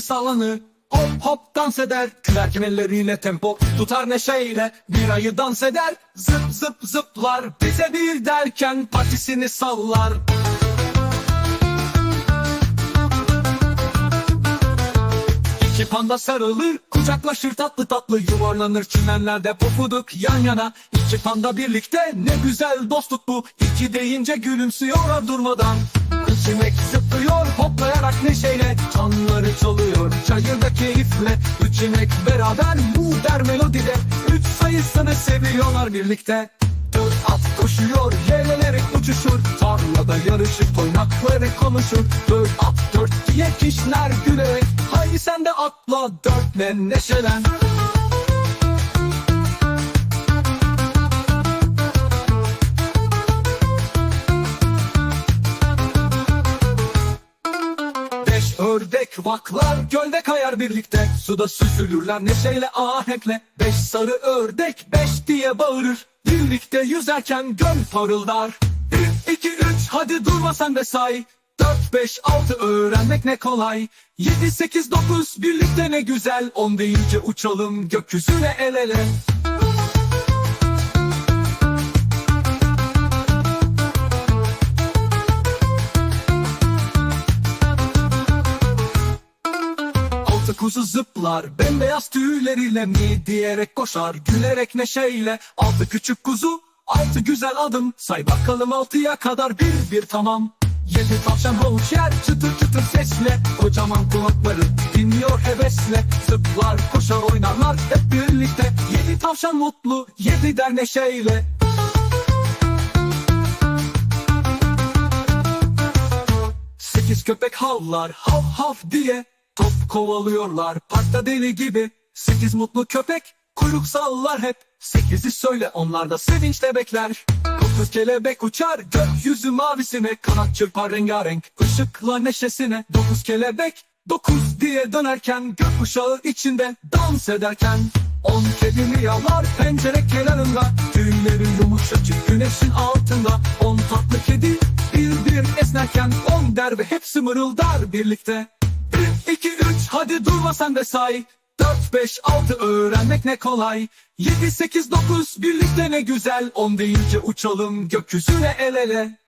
sallanır Hop hop dans eder. Elleriyle tempo tutar neşeyle. Bir ayı dans eder. Zıp zıp zıplar. Bize bir derken patisini sallar. İki panda sarılır, kucaklaşır tatlı tatlı. Yuvarlanır çimenlerde pofuduk yan yana. İki panda birlikte ne güzel dostluk bu. İki deyince gülümsüyor durmadan. İçimek zıplıyor hoplayarak neşeyle. Çanları çalıyor çayırda keyifle. Üç inek beraber bu der melodide. Üç sayısını seviyorlar birlikte. Dört at koşuyor, yelelerek uçuşur Tarlada yarışıp toynakları konuşur Dört at dört diye kişiler gülerek Haydi sen de atla dörtle neşelen Ördek vaklar gölde kayar birlikte. Suda süzülürler neşeyle ahenkle. Beş sarı ördek beş diye bağırır. Birlikte yüzerken göl parıldar. Bir, iki, üç hadi durma sen de say. Dört, beş, altı öğrenmek ne kolay. Yedi, sekiz, dokuz birlikte ne güzel. On deyince uçalım gökyüzüne el ele Kuzu zıplar bembeyaz tüyleriyle mi diyerek koşar gülerek neşeyle. Altı küçük kuzu altı güzel adım. Say bakalım altıya kadar bir bir tamam. Yedi tavşan havuç yer çıtır çıtır sesle. Kocaman kulakları dinliyor hevesle. Zıplar koşar oynarlar hep birlikte. Yedi tavşan mutlu yedi der neşeyle. Sekiz köpek havlar hav hav diye Top kovalıyorlar parkta deli gibi. Sekiz mutlu köpek kuyruk sallar hep. Sekizi söyle onlar da sevinçle bekler. Dokuz kelebek uçar gökyüzü mavisine. Kanat çırpar rengarenk ışıkla neşesine. Dokuz kelebek dokuz diye dönerken. Gökkuşağı içinde dans ederken. On kedi miyalar pencere kenarında. Tüyleri yumuşacık güneşin altında. On tatlı kedi bir bir esnerken. On der ve hepsi mırıldar birlikte Bir, iki, üç hadi durma sen de say. Dört, beş, altı öğrenmek ne kolay. Yedi, sekiz, dokuz birlikte ne güzel. On deyince uçalım gökyüzüne el ele